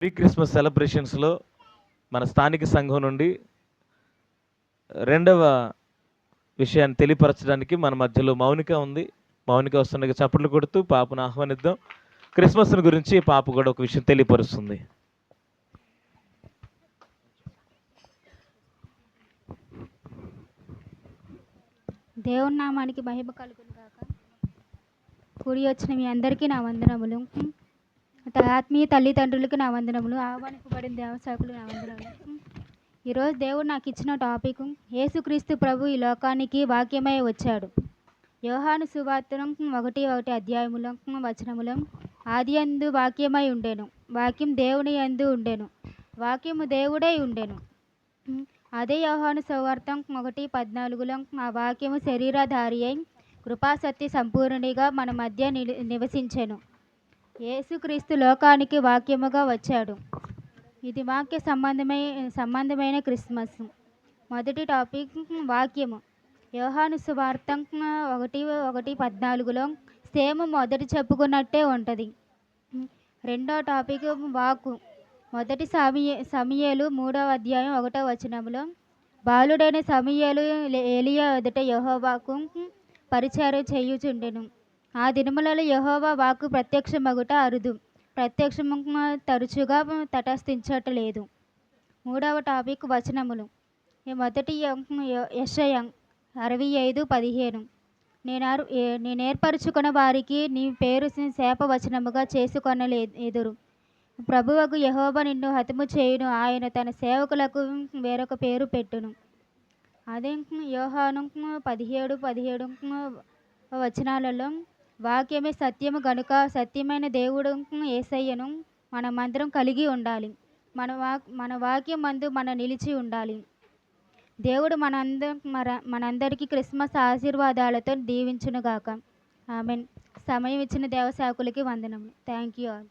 Pre Christmas సెలబ్రేషన్స్లో మన స్థానిక సంఘం నుండి రెండవ విషయాన్ని తెలియపరచడానికి మన మధ్యలో మౌనిక ఉంది. మౌనిక వస్తుండగా చప్పట్లు కొడుతూ పాపను ఆహ్వానిద్దాం. క్రిస్మస్ గురించి పాప కూడా ఒక విషయం తెలియపరుస్తుంది. దేవుని నామానికి మహిమ కలుగును కాక కూడి వచ్చిన మీ అందరికీ నా వందనములు. ఆత్మీయ తల్లిదండ్రులకు నా వందనములు ఆహ్వానింపబడిన దేవసేవకులు నా వందనములు. ఈరోజు దేవుడు నాకు ఇచ్చిన టాపిక్ యేసుక్రీస్తు ప్రభు ఈ లోకానికి వాక్యమై వచ్చాడు. యోహాను సువార్తనం ఒకటి ఒకటి అధ్యాయములం వచనములం ఆది అందు వాక్యమై ఉండెను. వాక్యం దేవుని యందు ఉండెను. వాక్యము దేవుడై ఉండెను. అదే యోహాను సువార్తం ఒకటి పద్నాలుగులో ఆ వాక్యము శరీరధారి అయి కృపాసత్య సంపూర్ణిగా మన మధ్య నివసించెను. యేసుక్రీస్తు లోకానికి వాక్యముగా వచ్చాడు. ఇది వాక్య సంబంధమై సంబంధమైన క్రిస్మస్. మొదటి టాపిక్ వాక్యము. యోహాను సువార్తం ఒకటి ఒకటి పద్నాలుగులో సేమ్ మొదటి చెప్పుకున్నట్టే ఉంటుంది. రెండో టాపిక్ వాకు మొదటి సమయ సమయలు మూడవ అధ్యాయం ఒకటో వచనంలో బాలుడైన సమయలు ఎలియా ఎదుట యహోవాకు పరిచయం చేయుచుండెను. ఆ దినములలో యహోవా వాకు ప్రత్యక్షమగుట అరుదు. ప్రత్యక్షము తరచుగా తటస్థించట్లేదు. మూడవ టాపిక్ వచనములు. ఈ మొదటి యశయం అరవై ఐదు పదిహేను. నేను నేను ఏర్పరచుకున్న వారికి నీ పేరు శాపవచనముగా చేసుకొనలే ఎదురు ప్రభువకు యహోబా నిన్ను హతము చేయును. ఆయన తన సేవకులకు వేరొక పేరు పెట్టును. అదే యోహాను పదిహేడు పదిహేడు వచనాలలో వాక్యమే సత్యము గనుక సత్యమైన దేవుడు ఏసయ్యను మనమందరం కలిగి ఉండాలి. మన వాక్ మన వాక్యం మందు మన నిలిచి ఉండాలి. దేవుడు మనంద మన మనందరికీ క్రిస్మస్ ఆశీర్వాదాలతో దీవించునుగాక. ఆమెన్. సమయం ఇచ్చిన దేవశాకులకి వందనములు. Thank you all.